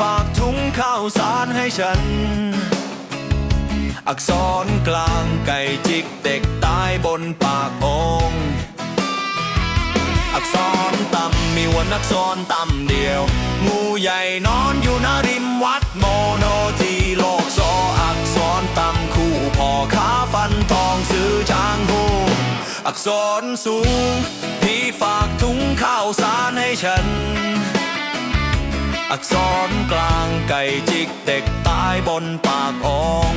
ฝากถุงข้าวสารให้ฉัน อักษรกลางไก่จิกเด็กตายบนปากองอักษรต่ำมีวันอักษรต่ำเดียว งูใหญ่นอนอยู่หน้าริมวัดโมโนทีโลกซออักษรต่ำคู่พอขาฟันทองซื้อช้างหูอักษรสูง พี่ฝากถุงข้าวสารให้ฉัน อักษรกลางไก่จิกเด็กตายบนปากอง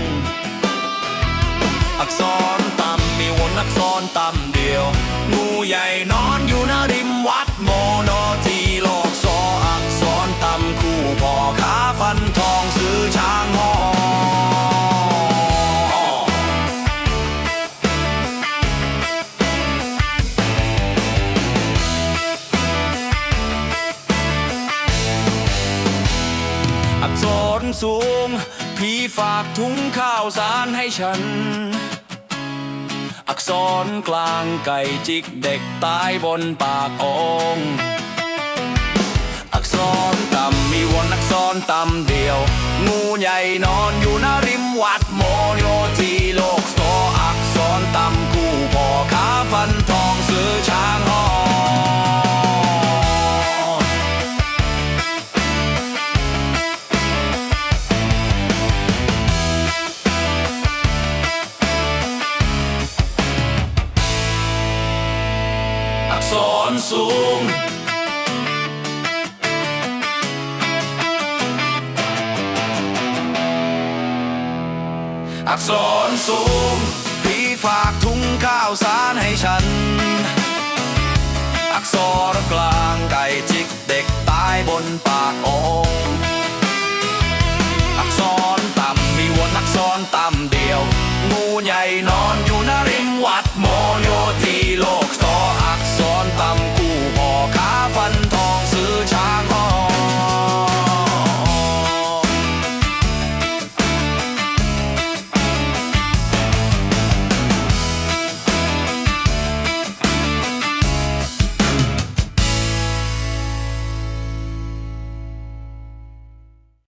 อักษรต่ำมีวนอักษรต่ำเดียว งูใหญ่น้อย สูง ผีฝากถุงข้าวสารให้ฉัน อักษรกลางไก่จิกเด็กตายบนปากองอักษรต่ำมีวนอักษรต่ำเดียว งูใหญ่นอนอยู่หน้าริมวัดโม อักษรสูง อักษรสูง พี่ฝากทุงข้าวสารให้ฉัน อักษรกลางไก่จิกเด็กตายบนปากองอักษรต่ำมีวนอักษรต่ำเดียว งูใหญ่นอนอยู่